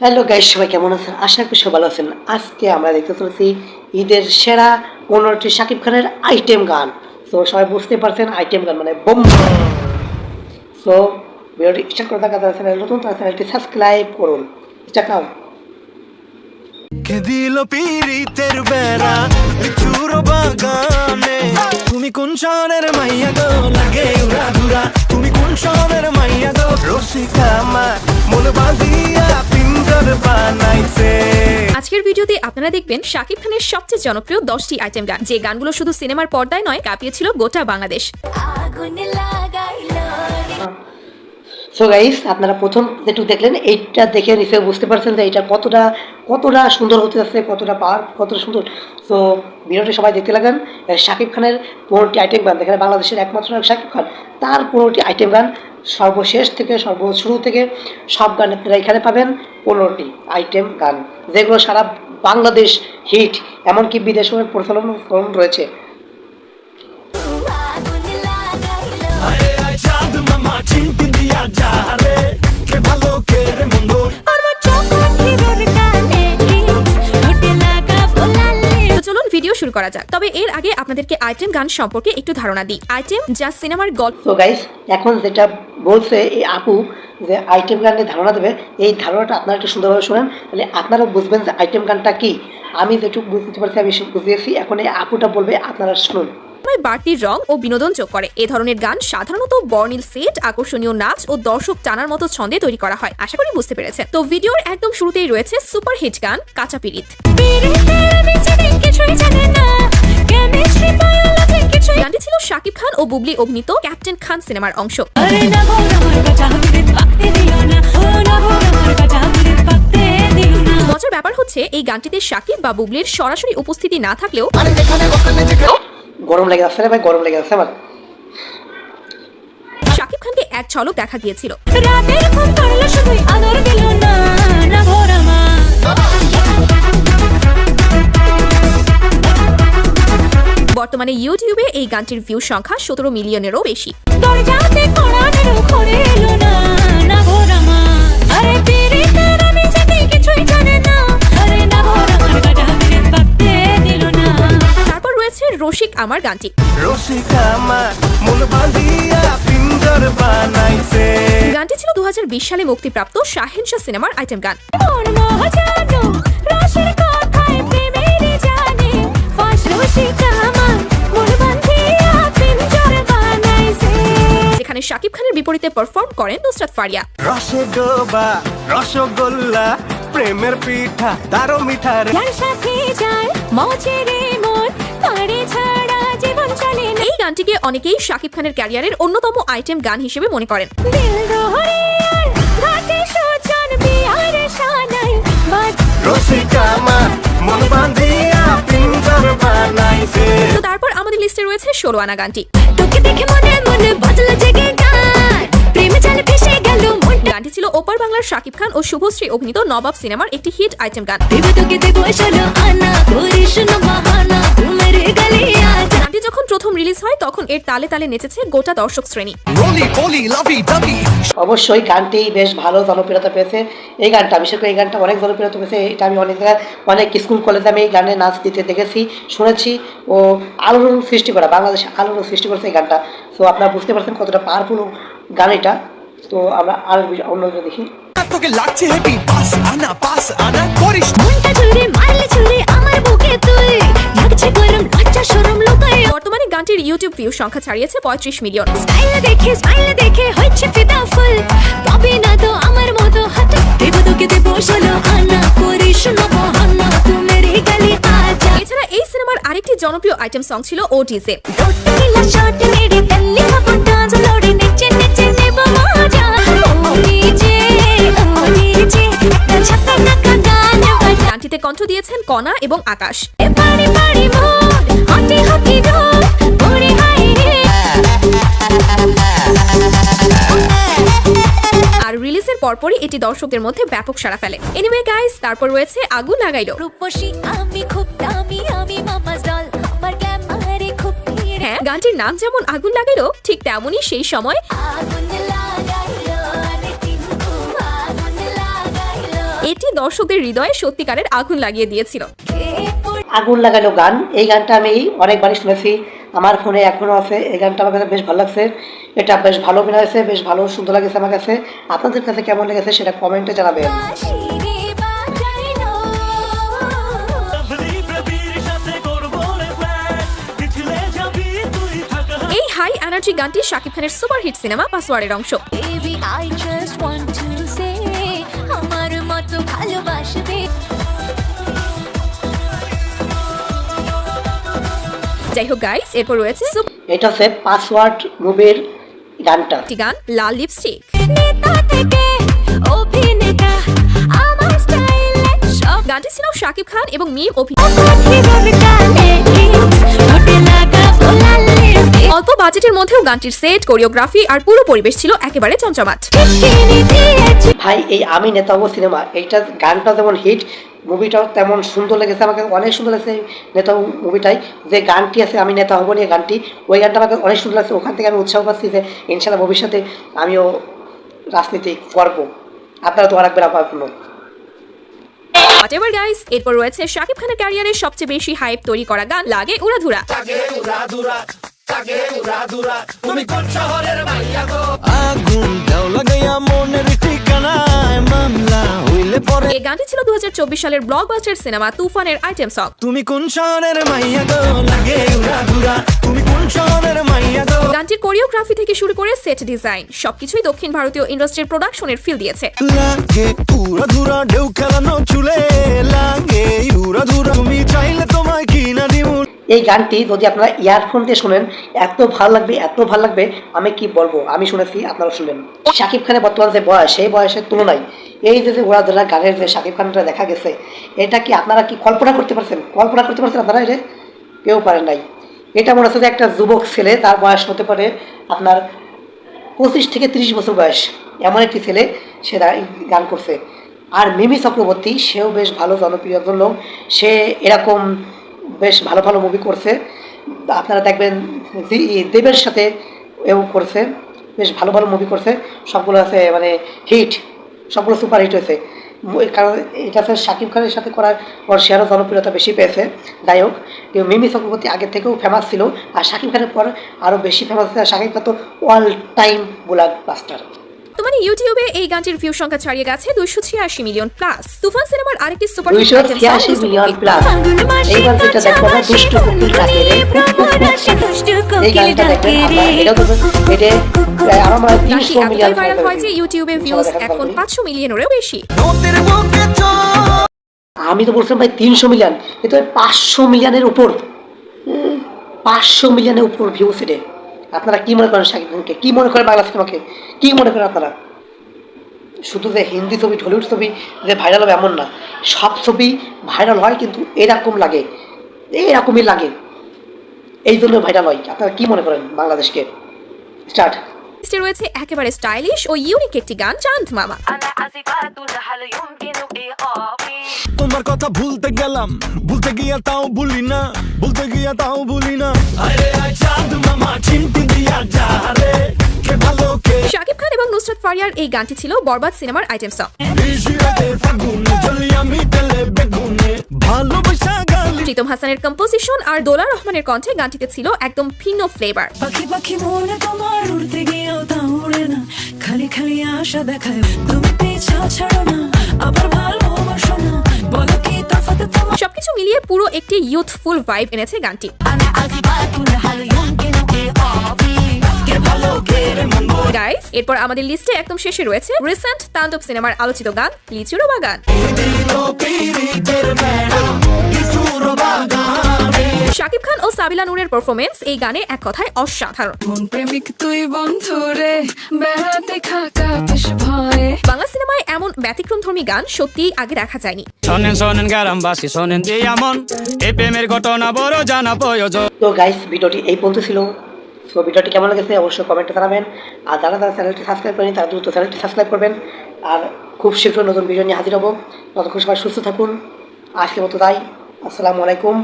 Hello guys, সবাই কেমন আছেন? আশা করি সবাই ভালো আছেন। আজকে আমরা দেখতে চলেছি ঈদের সেরা পনেরোটি শাকিব খানের আইটেম গান। তো সবাই বুঝতে পারছেন, আইটেম গান মানে বোম। সো ভিডিওটি স্টার্ট করে থাকা যারা চ্যানেল নতুন, তারা চ্যানেলটি সাবস্ক্রাইব করুন। Start now. বাগানে? তুমি কোন শহরের মাইয়া গো? লাগে উড়া তুমি কোন শহরের মাইয়া গো? রসিকা আমার মন বাঁধিয়া বানাইছে। আজকের ভিডিওতে আপনারা দেখবেন শাকিব খানের সবচেয়ে জনপ্রিয় দশটি আইটেম গান। যে গানগুলো শুধু সিনেমার পর্দায় নয় কাঁপিয়েছিল গোটা বাংলাদেশ। আগুন লাগাইলো সো গাইস আপনারা প্রথম যেটু দেখলেন এইটা দেখে নিশ্চয়ই বুঝতে পারছেন যে এটা কতটা কতটা সুন্দর হতে যাচ্ছে কতটা পাওয়ার কতটা সুন্দর। সো ভিডিওটি সবাই দেখতে লাগেন। শাকিব খানের পনেরোটি আইটেম গান যেখানে বাংলাদেশের একমাত্র শাকিব খান তার পনেরোটি আইটেম গান সর্বশেষ থেকে সর্ব শুরু থেকে সব গান আপনারা এখানে পাবেন। পনেরোটি আইটেম গান। যেগুলো সারা বাংলাদেশ হিট এমনকি বিদেশেও প্রচলন রয়েছে। আগুন লাগাইলো। আরে আয় চাঁদ মামা চিনতে দিয়া যা রে। করা যাক। তবে এর আগে আপনাদেরকে আইটেম গান সম্পর্কে একটু ধারণা দিই। আইটেম যা সিনেমার গল্প গাইস এখন যেটা বলছে এই আপু যে আইটেম গানের ধারণা দেবে, এই ধারণাটা আপনারা একটু সুন্দরভাবে শোনেন। তাহলে আপনারা বুঝবেন যে আইটেম গানটা কি। আমি যেটুকু বুঝতে পারছি, আমি বুঝিয়েছি। এখন এই আপুটা বলবে, আপনারা শুনুন। সময় বাড়তি রং ও বিনোদন যোগ করে। এ ধরনের গান সাধারণত বর্ণিল সেট, আকর্ষণীয় নাচ ও দর্শক টানার মতো ছন্দে তৈরি করা হয়। আশা করি বুঝতে পেরেছেন। তো ভিডিওর একদম শুরুতেই রয়েছে সুপার হিট গান, কাঁচা পিরিত। গানটি ছিল শাকিব খান ও বুবলি অভিনীত ক্যাপ্টেন খান সিনেমার অংশ। মজার ব্যাপার হচ্ছে, এই গানটিতে শাকিব বা বুবলির সরাসরি উপস্থিতি না থাকলেও গরম লেগে যাচ্ছে রে ভাই গরম লেগে যাচ্ছে আমার। শাকিব খানকে এক ঝলক দেখা গিয়েছিল রাতের ঘুম পড়ল শুধুই আদর দিল না না ভোর বর্তমানে ইউটিউবে এই গানটির ভিউ সংখ্যা সতেরো মিলিয়নেরও বেশি। দরজাতে কোড়ানেরও আমার গানটি। রসিকা আমার বাঁধিয়া পিঞ্জর বানাইছে। গানটি ছিল দু সালে মুক্তিপ্রাপ্ত শাহেনশাহ সিনেমার আইটেম গান। যেখানে শাকিব খানের বিপরীতে পারফর্ম করেন নুসরাত ফারিয়া। রসে ডোবা রসগোল্লা প্রেমের পিঠা তারও মিঠা রে যার সাথে যার মজেরে মন তারে গানটিকে অনেকেই শাকিব খানের ক্যারিয়ারের অন্যতম আইটেম গান হিসেবে মনে করেন। তো তারপর আমাদের লিস্টে রয়েছে ষোলো আনা গানটি। তোকে দেখে মনে মনে বদলে জেগে গান। প্রেমে জালে ভেসে গেল গানটি ছিল ওপার বাংলার শাকিব খান ও শুভশ্রী অভিনীত নবাব সিনেমার একটি হিট আইটেম গান। গানটি যখন প্রথম রিলিজ হয় তখন এর তালে তালে নেচেছে গোটা দর্শক শ্রেণি। রোলি পলি লাভি দাবি। অবশ্যই গানটি বেশ ভালো জনপ্রিয়তা পেয়েছে। এই গানটা বিশেষ করে এই গানটা অনেক জনপ্রিয়তা পেয়েছে এটা আমি অনেক জায়গায় অনেক স্কুল কলেজে আমি এই গানে নাচ দিতে দেখেছি শুনেছি। ও আলোড়ন সৃষ্টি করা বাংলাদেশে আলোড়ন সৃষ্টি করেছে এই গানটা। তো আপনারা বুঝতে পারছেন কতটা পাওয়ারফুল গান এটা। তো আমরা আর অন্য দেখি। তোকে লাগছে পাস আনা পাস আনা করিস। মনটা ছুরি ছুরি আমার বুকে তুই। লাগছে গরম শরম বর্তমানে গানটির ইউটিউব ভিউ সংখ্যা ছাড়িয়েছে 35 মিলিয়ন স্টাইল দেখে স্টাইল দেখে ফিদা ফুল। না তো আমার মতো হাতে দেব তোকে দেব শোনো আনা করিস না বহানা তুমি আজা। এছাড়া এই সিনেমার আরেকটি জনপ্রিয় আইটেম সং ছিল ওটিজে ডান্স নেচে গানটিতে কণ্ঠ দিয়েছেন কণা এবং আকাশ। আর রিলিজের পরপরই এটি দর্শকদের মধ্যে ব্যাপক সাড়া ফেলে। এনিওয়ে গাইস তারপর রয়েছে আগুন লাগাইলো রূপসী আমি খুব দামি আমি আমার গ্ল্যামারে খুব ভিড়। হ্যাঁ গানটির নাম যেমন আগুন লাগাইলো ঠিক তেমনই সেই সময় আগুন এটি দর্শকদের হৃদয়ে সত্যিকারের আগুন লাগিয়ে দিয়েছিল। আগুন লাগানো গান। এই গানটা আমি অনেকবারই শুনেছি। আমার ফোনে এখনও আছে। এই গানটা আমার কাছে বেশ ভালো লাগছে। এটা বেশ ভালো অভিনয় হয়েছে বেশ ভালো সুন্দর লাগছে আমার কাছে। আপনাদের কাছে কেমন লেগেছে সেটা কমেন্টে জানাবেন। এই হাই এনার্জি গানটি শাকিব খানের সুপারহিট সিনেমা পাসওয়ার্ডের অংশ। যাই হোক গাইস এরপর রয়েছে এটা হচ্ছে পাসওয়ার্ড মুভির গানটা। গান লাল লিপস্টিক নেতা থেকে অভিনেতা আমার স্টাইলে গানটি ছিল শাকিব খান এবং মিম অভিনীত। বাজেটের মধ্যেও গানটির সেট কোরিওগ্রাফি আর পুরো পরিবেশ ছিল একেবারে চমচমাট। ভাই এই আমি নেতাবো সিনেমা। এইটা গানটা যেমন হিট মুভিটাও তেমন সুন্দর লেগেছে আমাকে অনেক সুন্দর লাগছে নেতা মুভিটাই যে গানটি আছে আমি নেতা হব নিয়ে গানটি ওই গানটা আমাকে অনেক সুন্দর লাগছে। ওখান থেকে আমি উৎসাহ পাচ্ছি যে ইনশাল্লাহ ভবিষ্যতে আমিও রাজনীতি করব। আপনারা তো রাখবেন আমার জন্য। হোয়াটএভার গাইস এরপর রয়েছে শাকিব খানের ক্যারিয়ারের সবচেয়ে বেশি হাইপ তৈরি করা গান লাগে উড়াধুরা। আগুন দাও লাগাইয়া মনের ঠিকানায় মামলা হইলে পরে এই গানটি ছিল দু সালের ব্লকবাস্টার সিনেমা তুফানের আইটেম সং তুমি কোন শহরের মাইয়া গো? লাগে উড়া তুমি কোন শহরের মাইয়া গো? গানটির কোরিওগ্রাফি থেকে শুরু করে সেট ডিজাইন সবকিছুই দক্ষিণ ভারতীয় ইন্ডাস্ট্রির প্রোডাকশনের ফিল দিয়েছে। লাগে উড়া ঢেউ খেলানো চুলে। এই গানটি যদি আপনারা ইয়ারফোন দিয়ে শোনেন, এত ভালো লাগবে, এত ভালো লাগবে, আমি কি বলব? আমি শুনেছি, আপনারা শুনবেন শাকিব খানের বর্তমান যে বয়স, সেই বয়সের তুলনায় এই যে যে ওরা ধরা গানের যে শাকিব খানটা দেখা গেছে, এটা কি আপনারা কি কল্পনা করতে পারছেন? কল্পনা করতে পারছেন আপনারা এটা? কেউ পারেন নাই। এটা মনে হচ্ছে যে একটা যুবক ছেলে, তার বয়স হতে পারে আপনার পঁচিশ থেকে তিরিশ বছর বয়স। এমন একটি ছেলে, সে গান করছে। আর মিমি চক্রবর্তী, সেও বেশ ভালো, জনপ্রিয় একজন লোক। সে এরকম বেশ ভালো ভালো মুভি করছে। আপনারা দেখবেন দেবের সাথে এও করছে, বেশ ভালো ভালো মুভি করছে। সবগুলো আছে মানে হিট সবগুলো সুপার হিট হয়েছে। কারণ এটা হচ্ছে শাকিব খানের সাথে করার পর সে আরও জনপ্রিয়তা বেশি পেয়েছে। হোক কিন্তু মিমি চক্রবর্তী আগের থেকেও ফেমাস ছিল, আর শাকিব খানের পর আরও বেশি ফেমাস শাকিব খান তো অল টাইম ব্লাক বাস্টার বর্তমানে ইউটিউবে এই গানটির ভিউ সংখ্যা ছাড়িয়ে গেছে দুইশো ছিয়াশি মিলিয়ন প্লাস তুফান সিনেমার আরেকটি সুপার মিলিয়ন প্লাস দুষ্টু ডাকে রে। এই গানটা এটা হয় তিনশো মিলিয়ন ভাইরাল হয় যে ইউটিউবে ভিউজ এখন পাঁচশো মিলিয়নেরও বেশি। আমি তো বলছিলাম ভাই তিনশো মিলিয়ন এ তো পাঁচশো মিলিয়নের উপর। পাঁচশো মিলিয়নের উপর ভিউ সেটে আপনারা কি মনে করেন শাকিব খানকে? কী মনে করেন বাংলা সিনেমাকে কি মনে করেন আপনারা? শুধু যে হিন্দি ছবি ঢলিউড ছবি যে ভাইরাল হবে এমন না সব ছবি ভাইরাল হয় কিন্তু এরকম লাগে এরকমই লাগে। এই জন্য ভাইরাল হয়। আপনারা কি মনে করেন বাংলাদেশকে? স্টার্ট রয়েছে একেবারে স্টাইলিশ ও ইউনিক একটি গান চাঁদ মামা। তোমার কথা ভুলতে গেলাম ভুলতে গিয়া তাও ভুলি না ভুলতে গিয়া তাও ভুলি না। আরে ফারিয়ার এই গানটি ছিল বরবাদ সিনেমার আইটেম সং প্রীতম হাসানের কম্পোজিশন আর দোলা রহমানের কণ্ঠে গানটিতে ছিল একদম ভিন্ন ফ্লেভার পাখি পাখি তোমার উড়তে গিয়েও তা উড়ে না। খালি খালি আশা দেখায় তুমি পিছা ছাড়ো না। আবার ভালোবাসো না। বলো কি তফাতে তোমার সবকিছু মিলিয়ে পুরো একটি ইউথফুল ভাইব এনেছে গানটি। গাইস এরপর আমাদের লিস্টে একদম শেষে রয়েছে রিসেন্ট তাণ্ডব সিনেমার আলোচিত গান লিচুরো বাগান। শাকিব খান ও সাবিলা নূরের পারফরমেন্স এই গানে এক কথায় অসাধারণ। মন প্রেমিক তুই বন্ধু রে বেড়াতে খাকা ভয়ে। বাংলা সিনেমায় এমন ব্যতিক্রমধর্মী গান সত্যিই আগে দেখা যায়নি। শোনেন শোনেন গ্রামবাসী শোনেন যে এমন এই প্রেমের ঘটনা বড় জানা প্রয়োজন। তো গাইস ভিডিওটি এই পর্যন্ত ছিল। সো ভিডিওটি কেমন লেগেছে অবশ্যই কমেন্টে জানাবেন। আর যারা যারা চ্যানেলটি সাবস্ক্রাইব করেনি তারা দ্রুত চ্যানেলটি সাবস্ক্রাইব করবেন। আর খুব শীঘ্র নতুন ভিডিও নিয়ে হাজির হব। ততক্ষণ সবাই সুস্থ থাকুন। আজকের মতো তাই। আসসালামু আলাইকুম।